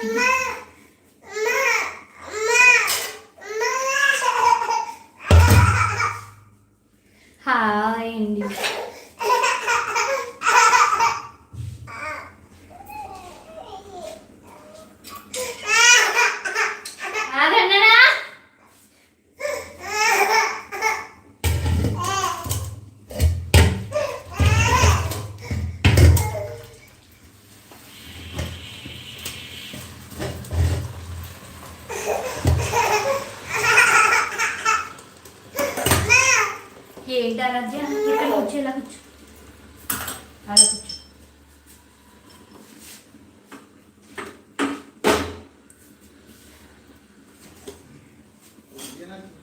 Hi Second.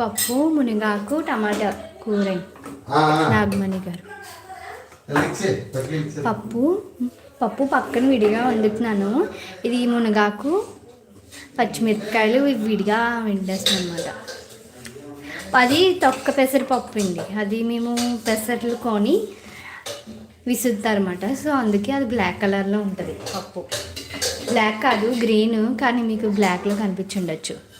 పప్పు మునగాకు టమాటా కూర నాగమణి గారు. పప్పు పప్పు పక్కన విడిగా వండుతున్నాను. ఇది మునగాకు పచ్చిమిరపకాయలు ఇవి విడిగా వండేస్తాను అనమాట అది తొక్క పెసరపప్పు అండి. అది మేము పెసర్లు కొని విసురుతారన్నమాట. సో అందుకే అది బ్లాక్ కలర్లో ఉంటుంది పప్పు. బ్లాక్ కాదు గ్రీన్ కానీ మీకు బ్లాక్లో కనిపించుండొచ్చు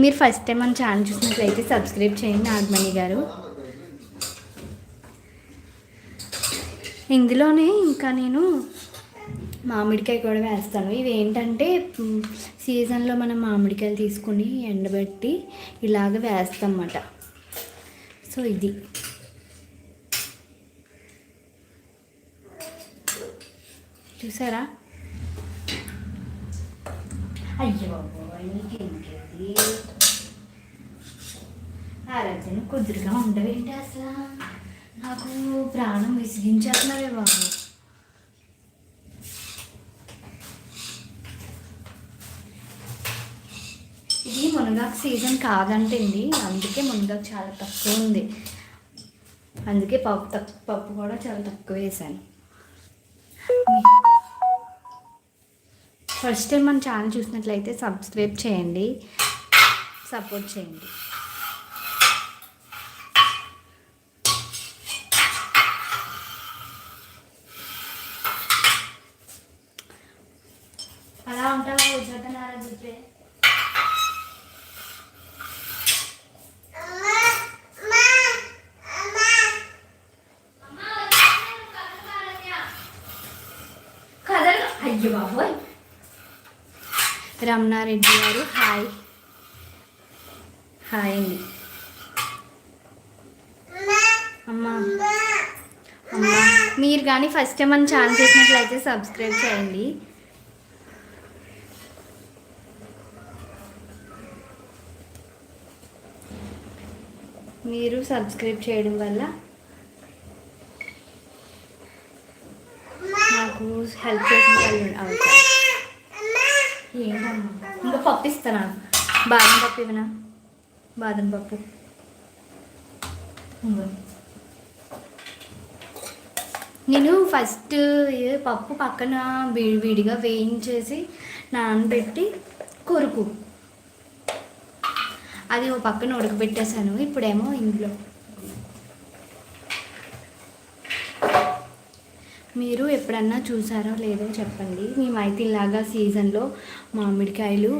మీరు ఫస్ట్ టైం మన ఛానల్ చూసినట్లయితే సబ్స్క్రైబ్ చేయండి నాగమణి గారు. ఇందులోనే ఇంకా నేను మామిడికాయ కూడా వేస్తాను. ఇవి ఏంటంటే సీజన్లో మనం మామిడికాయలు తీసుకుని ఎండబెట్టి ఇలాగ వేస్తామన్నమాట. సో ఇది. చూసారా? అయ్యో బాబోయ్, నీకేంటిది? ఆలోచన కుదురుగా ఉండవేంటి అసలు? నాకు ప్రాణం విసిగించేస్తున్నావే బాబు. ఇది మునగాకు సీజన్ కాదంటండి. అందుకే మునగాకు చాలా తక్కువ ఉంది. అందుకే పప్పు తక్కువ పప్పు కూడా చాలా తక్కువ వేసాను ఫస్ట్ టైం మన ఛానల్ చూసినట్లయితే సబ్స్క్రైబ్ చేయండి. సపోర్ట్ చేయండి అలా ఉంటావా ఉద్యోగనారా చెప్పే కదలు అయ్యో బాబోయ్ రమణారెడ్డి గారు. హాయ్. హాయ్ అండి. అమ్మా. అమ్మా. మీరు కానీ ఫస్ట్ టైం మన ఛానల్ చేసినట్లయితే సబ్స్క్రైబ్ చేయండి. మీరు సబ్స్క్రైబ్ చేయడం వల్ల నాకు హెల్ప్ చేసిన వాళ్ళు అవుతారు. ఏంటమ్మా ఇంకా పప్పు ఇస్తాను? బాదం పప్పు ఇవ్వనా? బాదం పప్పు. నేను ఫస్ట్ పప్పు పక్కన విడి విడిగా వేయించేసి నానబెట్టి కొరుకు. అది ఓ పక్కన ఉడకబెట్టేశాను. ఇప్పుడేమో ఇంట్లో. మీరు ఎప్పుడన్నా చూసారో లేదో చెప్పండి. మేమైతే ఇలాగా సీజన్లో మామిడికాయలు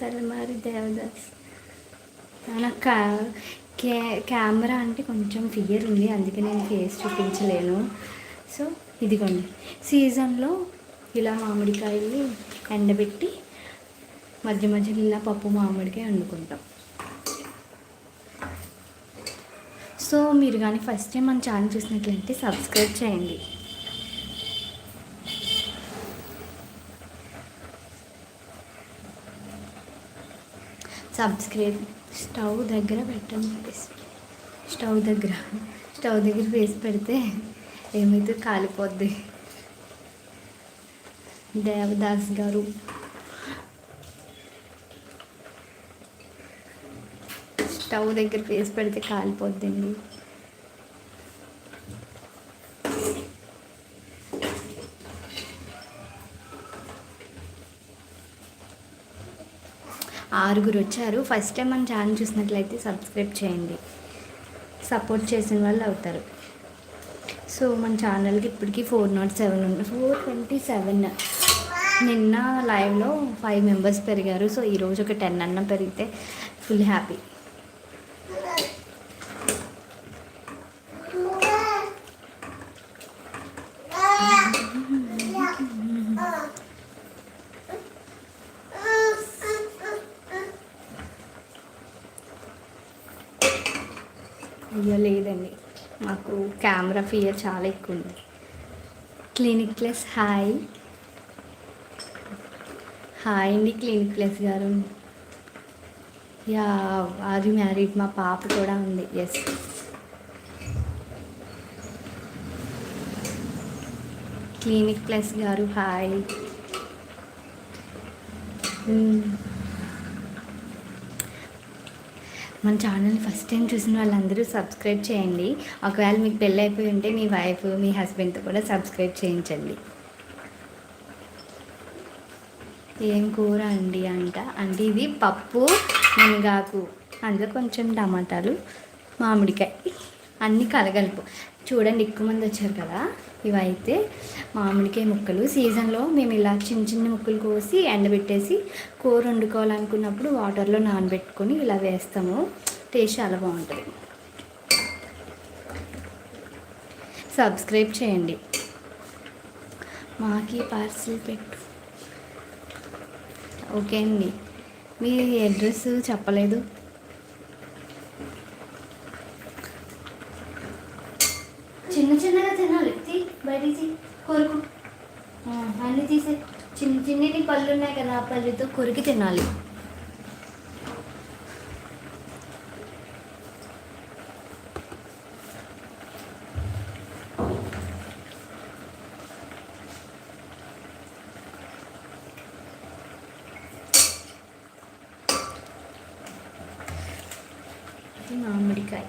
తలమారి దేవదాస్ నాకు కా కే కెమెరా అంటే కొంచెం ఫియర్ ఉంది. అందుకే నేను ఫేస్ చూపించలేను. సో ఇదిగోండి. సీజన్లో ఇలా మామిడికాయలు ఎండబెట్టి మధ్య మధ్యలో ఇలా పప్పు మామిడికాయ వండుకుంటాం. సో మీరు కానీ ఫస్ట్ టైం మన ఛానల్ చూసినట్లయితే సబ్స్క్రైబ్ చేయండి. సబ్స్క్రైబ్ స్టవ్ దగ్గర పెట్టండి స్టవ్ దగ్గర. స్టవ్ దగ్గర వేసి పెడితే ఏమైతే కాలిపోద్ది. దేవదాస్ గారు. స్టవ్ దగ్గర వేసి పెడితే కాలిపోద్దండి. ఆరుగురు వచ్చారు. ఫస్ట్ టైం మన ఛానల్ చూసినట్లయితే సబ్స్క్రైబ్ చేయండి. సపోర్ట్ చేసిన వాళ్ళు అవుతారు. సో మన ఛానల్కి ఇప్పటికీ ఫోర్ నాట్ సెవెన్ ఉంది ఫోర్ ట్వంటీ సెవెన్ నిన్న లైవ్లో ఫైవ్ మెంబర్స్ పెరిగారు. సో ఈరోజు ఒక టెన్ అన్న పెరిగితే ఫుల్ హ్యాపీ అయ్యో లేదండి మాకు కెమెరా ఫియర్ చాలా ఎక్కువ ఉంది. Clinic plus hi. హాయ్ అండి clinic plus garu. You are married? మా పాప కూడా ఉంది. Yes clinic plus garu hi. మన ఛానల్ ఫస్ట్ టైం చూసిన వాళ్ళందరూ సబ్స్క్రైబ్ చేయండి. ఒకవేళ మీకు పెళ్ళి అయిపోయి ఉంటే మీ వైఫ్ మీ హస్బెండ్తో కూడా సబ్స్క్రైబ్ చేయించండి. ఏం కూర అండి అంట? అంటే ఇది పప్పు మునగాకు. అందులో కొంచెం టమాటాలు మామిడికాయ. అన్నీ కలగలుపు. చూడండి ఎక్కువ మంది వచ్చారు కదా. ఇవైతే మామిడికాయ ముక్కలు. సీజన్లో మేము ఇలా చిన్న చిన్న ముక్కలు కోసి ఎండబెట్టేసి కూర వండుకోవాలనుకున్నప్పుడు వాటర్లో నానబెట్టుకొని ఇలా వేస్తాము. టేస్ట్ చాలా బాగుంటుంది. సబ్స్క్రైబ్ చేయండి. మాకి పార్సిల్ పెట్టు. ఓకే అండి. మీ అడ్రస్ చెప్పలేదు. చిన్న చిన్నగా తినాలి. తీ బయటికి తీ కొరుకు. అన్నీ తీసే. చిన్న చిన్నటి పళ్ళు ఉన్నాయి కదా ఆ పళ్ళుతో కొరికి తినాలి ఇది మామిడికాయ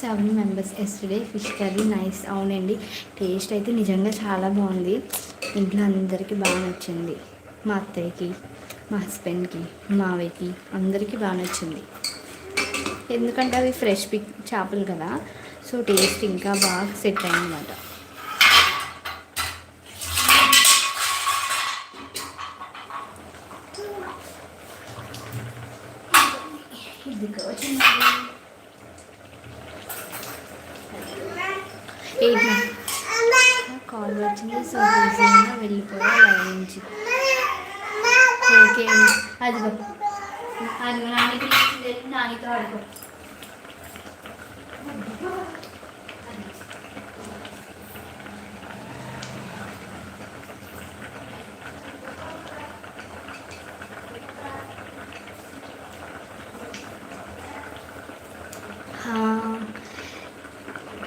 seven members yesterday fish curry nice అవునండి. టేస్ట్ అయితే నిజంగా చాలా బాగుంది. ఇంట్లో అందరికీ బాగా నచ్చింది. మా అత్తయ్యకి మా హస్బెండ్కి మావయ్యకి అందరికీ బాగా నచ్చింది. ఎందుకంటే అవి ఫ్రెష్ పిక్ చేపలు కదా. సో టేస్ట్ ఇంకా బాగా సెట్ అయిందన్నమాట. ఓకే అండి అదిగో అదిగో నాన్నకి ఇచ్చింది నాన్నతో ఆడుకో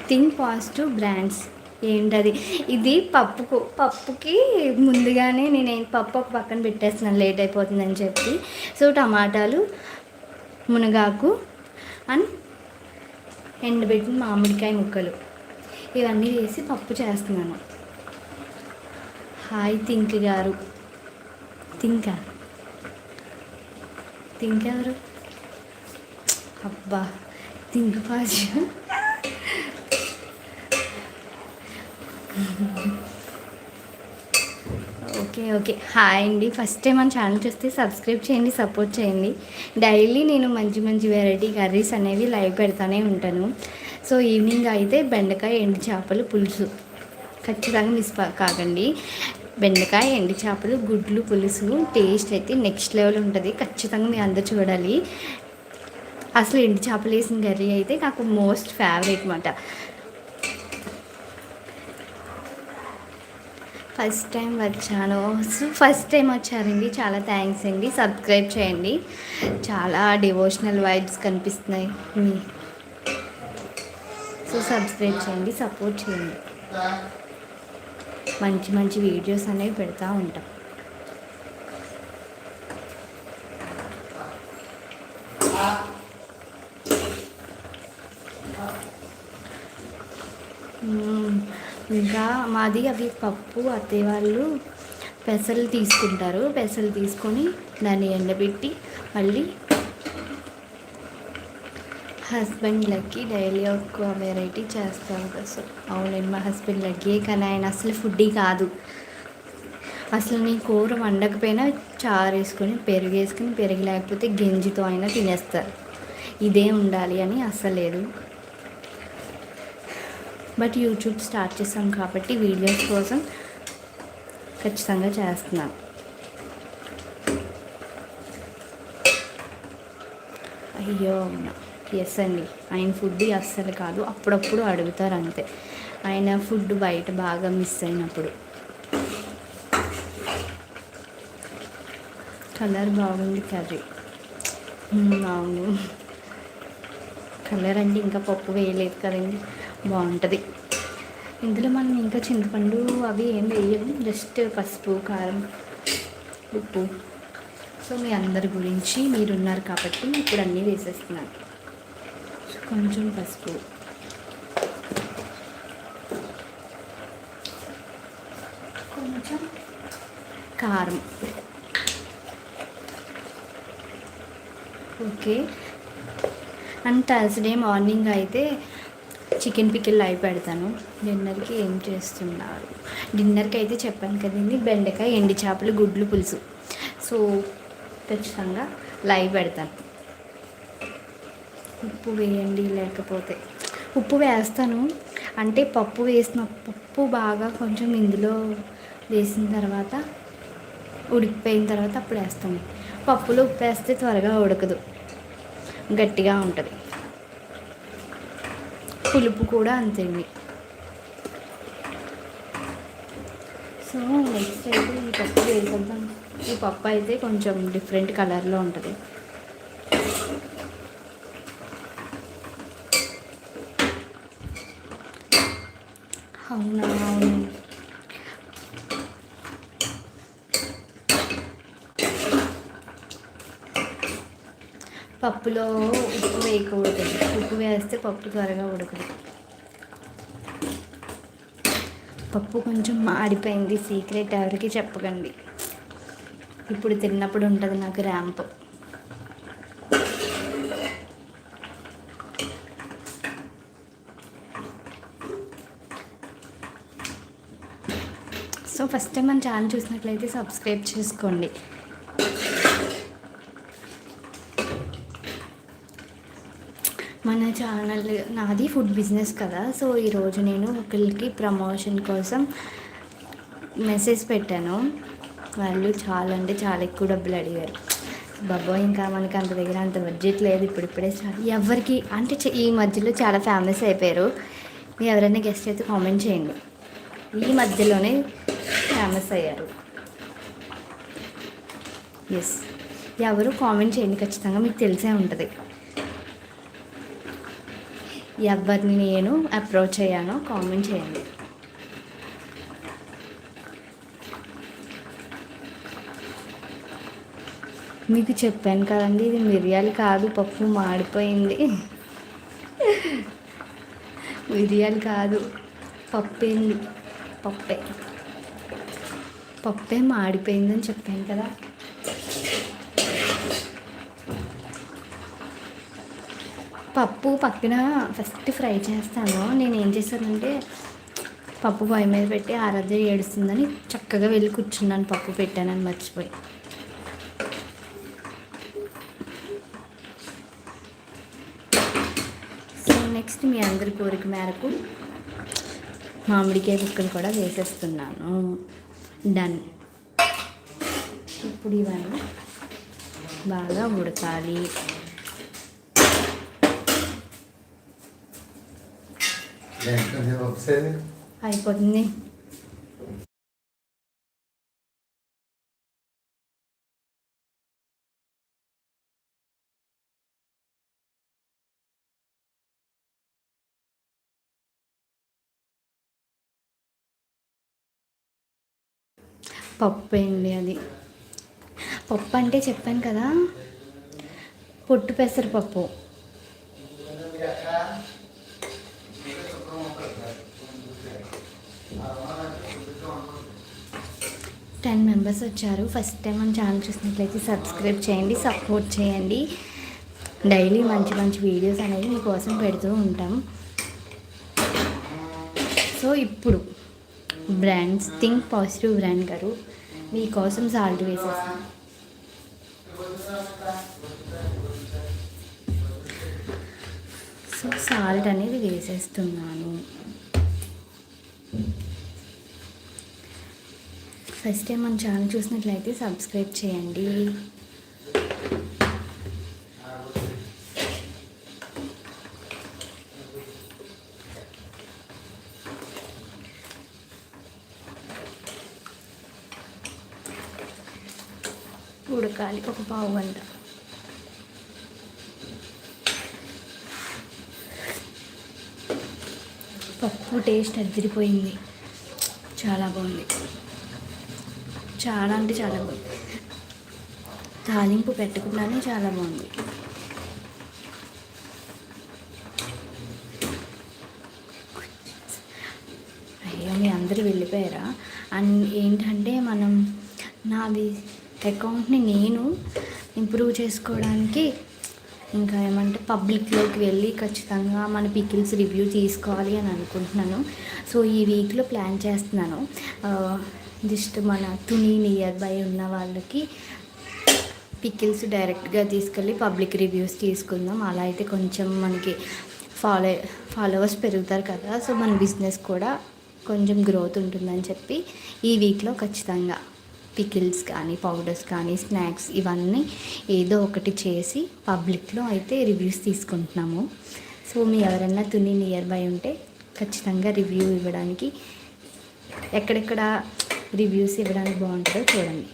థింక్ పాజిటివ్ బ్రాండ్స్ ఏంటది? ఇది పప్పుకు పప్పుకి ముందుగానే నేను పప్పు ఒక పక్కన పెట్టేస్తున్నాను లేట్ అయిపోతుందని చెప్పి. సో టమాటాలు మునగాకు అండ్ ఎండబెట్టిన మామిడికాయ ముక్కలు. ఇవన్నీ వేసి పప్పు చేస్తున్నాను. హాయ్ థింక్ గారు. థింకా? థింక్ ఎవరు? అబ్బా think positive okay okay. Hi అండి. ఫస్ట్ టైం మన ఛానల్ చూస్తే సబ్స్క్రైబ్ చేయండి సపోర్ట్ చేయండి. డైలీ నేను మంచి మంచి వెరైటీ కర్రీస్ అనేవి లైవ్ పెడతానే ఉంటాను. సో ఈవినింగ్ అయితే బెండకాయ ఎండు చేపలు పులుసు. ఖచ్చితంగా మిస్ కాకండి. బెండకాయ ఎండు చేపలు గుడ్లు పులుసు టేస్ట్ అయితే నెక్స్ట్ లెవెల్ ఉంటుంది. ఖచ్చితంగా మీ అందరు చూడాలి. అసలు ఎండు చేపలు వేసిన కర్రీ అయితే నాకు మోస్ట్ ఫేవరెట్ అనమాట ఫస్ట్ టైం వచ్చాను. సో ఫస్ట్ టైం వచ్చారండి చాలా థ్యాంక్స్ అండి. సబ్స్క్రైబ్ చేయండి. చాలా డివోషనల్ వైబ్స్ కనిపిస్తున్నాయి మీ. సో సబ్స్క్రైబ్ చేయండి. సపోర్ట్ చేయండి. మంచి మంచి వీడియోస్ అనేవి పెడతా ఉంటాం. ఇంకా మాది అవి పప్పు అత్తయ్య వాళ్ళు పెసలు తీసుకుంటారు. పెసలు తీసుకొని దాన్ని ఎండబెట్టి మళ్ళీ హస్బెండ్లకి డైలీ ఒక వెరైటీ చేస్తాను అసలు. అవునండి మా హస్బెండ్లకి కానీ ఆయన అసలు ఫుడ్డీ కాదు. అసలు నీ కూర వండకపోయినా చారు వేసుకొని పెరుగు వేసుకొని పెరుగు లేకపోతే గింజితో అయినా తినేస్తారు. ఇదే ఉండాలి అని అసలు లేదు. బట్ యూట్యూబ్ స్టార్ట్ చేసాం కాబట్టి వీడియోస్ కోసం ఖచ్చితంగా చేస్తున్నాను అయ్యో అవునా? ఎస్ అండి. ఆయన ఫుడ్ అస్సలు కాదు. అప్పుడప్పుడు అడుగుతారు అంతే. ఆయన ఫుడ్ బయట బాగా మిస్ అయినప్పుడు. కలర్ బాగుంది కర్రీ. అవును. కలర్ అండి ఇంకా పప్పు వేయలేదు కదండి. బాగుంటుంది. ఇందులో మనం ఇంకా చింతపండు అవి ఏం వేయము జస్ట్ పసుపు కారం ఉప్పు. సో మీ అందరి గురించి మీరున్నారు కాబట్టి ఇప్పుడు అన్నీ వేసేస్తున్నాను. కొంచెం పసుపు. కొంచెం కారం. ఓకే. అండ్ థర్స్డే మార్నింగ్ అయితే చికెన్ పికిల్ అయి పెడతాను. డిన్నర్కి ఏం చేస్తున్నారు? డిన్నర్కి అయితే చెప్పాను కదండి బెండకాయ ఎండి చేపలు గుడ్లు పులుసు. సో ఖచ్చితంగా లైవ్ పెడతాను. ఉప్పు వేయండి లేకపోతే. ఉప్పు వేస్తాను. అంటే పప్పు వేసిన పప్పు బాగా కొంచెం ఇందులో వేసిన తర్వాత ఉడికిపోయిన తర్వాత అప్పుడు వేస్తాను. పప్పులో ఉప్పు వేస్తే త్వరగా ఉడకదు. గట్టిగా ఉంటుంది. పులుపు కూడా అంతేండి. సో నెక్స్ట్ అయితే ఈ పప్పు వేసేద్దాం. ఈ పప్పు అయితే కొంచెం డిఫరెంట్ కలర్లో ఉంటుంది. అవునా? అవును. పప్పులో ఉప్పు వేయకూడదు. వేస్తే పప్పు త్వరగా ఉడకదు. పప్పు కొంచెం మాడిపోయింది. సీక్రెట్ ఎవరికి చెప్పకండి. ఇప్పుడు తిన్నప్పుడు ఉంటుంది నాకు ర్యాంప్. సో ఫస్ట్ టైం మన ఛానల్ చూసినట్లయితే సబ్స్క్రైబ్ చేసుకోండి. మన ఛానల్ నాది ఫుడ్ బిజినెస్ కదా. సో ఈరోజు నేను ఒకరికి ప్రమోషన్ కోసం మెసేజ్ పెట్టాను. వాళ్ళు చాలా అంటే చాలా ఎక్కువ డబ్బులు అడిగారు. బాబా ఇంకా మనకి అంత దగ్గర అంత బడ్జెట్ లేదు. ఇప్పుడిప్పుడే స్టార్ట్ ఎవరికి అంటే ఈ మధ్యలో చాలా ఫేమస్ అయిపోయారు. మీరు ఎవరైనా గెస్ట్ అయితే కామెంట్ చేయండి. ఈ మధ్యలోనే ఫేమస్ అయ్యారు. ఎస్ ఎవరు కామెంట్ చేయండి ఖచ్చితంగా మీకు తెలిసే ఉంటుంది. ఎవరిని నేను అప్రోచ్ అయ్యానో కామెంట్ చేయండి. మీకు చెప్పాను కదండి ఇది మిరియాలు కాదు పప్పు మాడిపోయింది. మిరియాలు కాదు పప్పే పప్పే. పప్పే మాడిపోయిందని చెప్పాను కదా. పప్పు పక్కన ఫస్ట్ ఫ్రై చేస్తాను. నేను ఏం చేశానంటే పప్పు పొయ్యి మీద పెట్టి ఆరాధ్య ఏడుస్తుందని చక్కగా వెళ్ళి కూర్చున్నాను. పప్పు పెట్టానని మర్చిపోయి. సో నెక్స్ట్ మీ అందరి కోరిక మేరకు మామిడికాయ ముక్కలు కూడా వేసేస్తున్నాను. డన్ ఇప్పుడు ఇవన్నీ బాగా ఉడకాలి ఏంటంటే ఒకసారి అయిపోతుంది పప్పు అండి అది. పప్పు అంటే చెప్పాను కదా పొట్టు పెసరపప్పు. టెన్ మెంబర్స్ వచ్చారు. ఫస్ట్ టైం మన ఛానల్ చూసినట్లయితే సబ్స్క్రైబ్ చేయండి సపోర్ట్ చేయండి. డైలీ మంచి మంచి వీడియోస్ అనేవి మీకోసం పెడుతూ ఉంటాం. సో ఇప్పుడు బ్రాండ్స్ థింక్ పాజిటివ్ బ్రాండ్ గారు మీకోసం సాల్ట్ వేసేస్తాం సో సాల్ట్ అనేది వేసేస్తున్నాను. ఫస్ట్ టైం మన ఛానల్ చూసినట్లయితే సబ్స్క్రైబ్ చేయండి. ఉడకాలి ఒక పావు గంట. పప్పు టేస్ట్ అదిరిపోయింది. చాలా బాగుంది. చాలా అంటే చాలా బాగుంది. తాలింపు పెట్టకుండానే చాలా బాగుంది. అయ్యో మీ అందరూ వెళ్ళిపోయారా? అండ్ ఏంటంటే మనం నాది అకౌంట్ని నేను ఇంప్రూవ్ చేసుకోవడానికి ఇంకా ఏమంటే పబ్లిక్లోకి వెళ్ళి ఖచ్చితంగా మన పికిల్స్ రివ్యూ తీసుకోవాలి అని అనుకుంటున్నాను. సో ఈ వీక్లో ప్లాన్ చేస్తున్నాను. జస్ట్ మన తుని నియర్ బై ఉన్న వాళ్ళకి పికిల్స్ డైరెక్ట్గా తీసుకెళ్ళి పబ్లిక్ రివ్యూస్ తీసుకుందాం. అలా అయితే కొంచెం మనకి ఫాలో ఫాలోవర్స్ పెరుగుతారు కదా. సో మన బిజినెస్ కూడా కొంచెం గ్రోత్ ఉంటుందని చెప్పి ఈ వీక్లో ఖచ్చితంగా పికిల్స్ కానీ పౌడర్స్ కానీ స్నాక్స్ ఇవన్నీ ఏదో ఒకటి చేసి పబ్లిక్లో అయితే రివ్యూస్ తీసుకుంటున్నాము. సో మీ ఎవరైనా తుని నియర్ బై ఉంటే ఖచ్చితంగా రివ్యూ ఇవ్వడానికి ఎక్కడెక్కడ రివ్యూస్ ఇవ్వడానికి బాగుంటుందో చూడండి.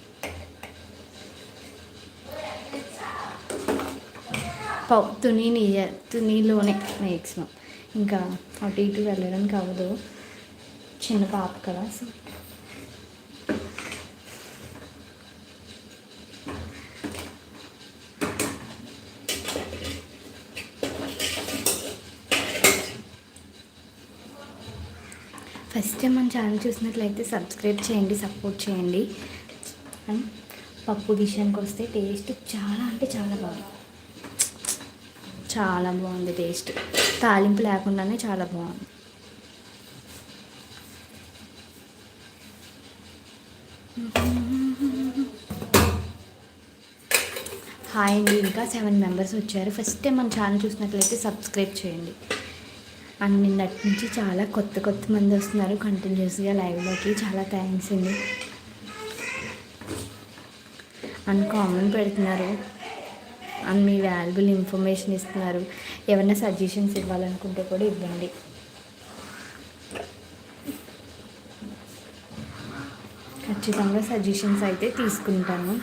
పౌ తుని నియర్ తునిలోనే మ్యాక్సిమం. ఇంకా అటు ఇటు వెళ్ళడానికి అవ్వదు చిన్న పాప కదా సో ఫస్ట్ టైం మన ఛానల్ చూసినట్లయితే సబ్స్క్రైబ్ చేయండి సపోర్ట్ చేయండి. అండ్ పప్పు విషయానికి వస్తే టేస్ట్ చాలా అంటే చాలా బాగుంది. చాలా బాగుంది టేస్ట్. తాలింపు లేకుండానే చాలా బాగుంది. హాయ్ అండి ఇంకా సెవెన్ మెంబర్స్ వచ్చారు. ఫస్ట్ టైం మన ఛానల్ చూసినట్లయితే సబ్స్క్రైబ్ చేయండి. అండ్ నిన్నటి నుంచి చాలా కొత్త కొత్త మంది వస్తున్నారు కంటిన్యూస్గా లైవ్లోకి చాలా థ్యాంక్స్ అండి. అండ్ కామెంట్ పెడుతున్నారు. అండ్ మీ వాల్యుబుల్ ఇన్ఫర్మేషన్ ఇస్తున్నారు. ఏమైనా సజెషన్స్ ఇవ్వాలనుకుంటే కూడా ఇవ్వండి. ఖచ్చితంగా సజెషన్స్ అయితే తీసుకుంటాను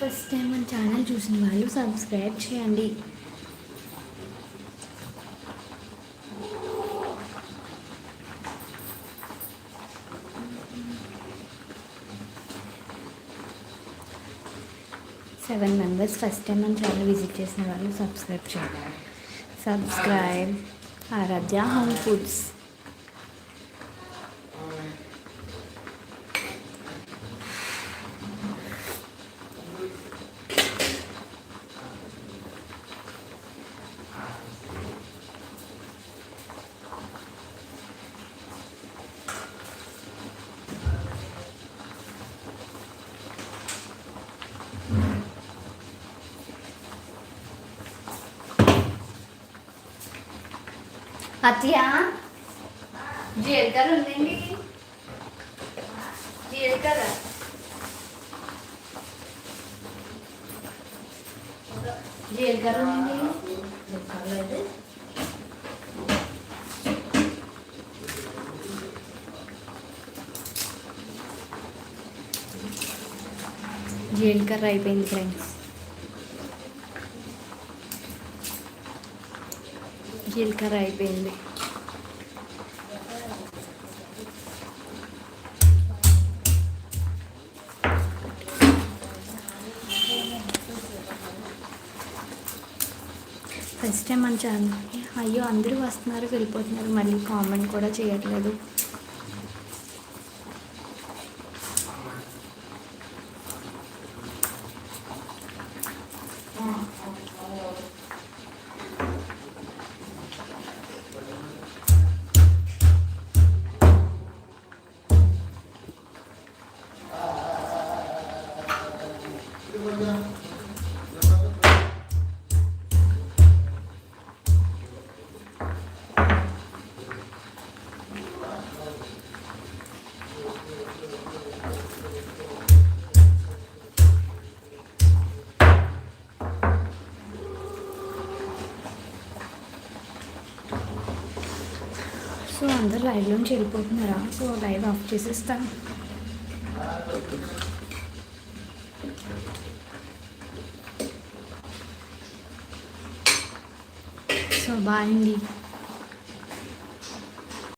ఫస్ట్ టైం మన ఛానల్ చూసిన వాళ్ళు సబ్స్క్రైబ్ చేయండి. సెవెన్ మెంబర్స్ ఫస్ట్ టైం మన ఛానల్ విజిట్ చేసిన వాళ్ళు సబ్స్క్రైబ్ చేయండి. సబ్స్క్రైబ్ ఆరాధ్య హోమ్ ఫుడ్స్ అత్య జీలకర్ర ఉందండి. జీలకర్ర జీలకర్ర ఉందండి. జీలకర్ర అయిపోయింది ఫ్రెండ్స్ జీలకర్ర అయిపోయింది. ఫస్ట్ టైం మన ఛానల్ అయ్యో అందరూ వస్తున్నారు వెళ్ళిపోతున్నారు. మళ్ళీ కామెంట్ కూడా చేయట్లేదు. అందరు లైవ్లోంచి వెళ్ళిపోతున్నారా సో లైవ్ ఆఫ్ చేసేస్తాను. సో బాయ్ అండి.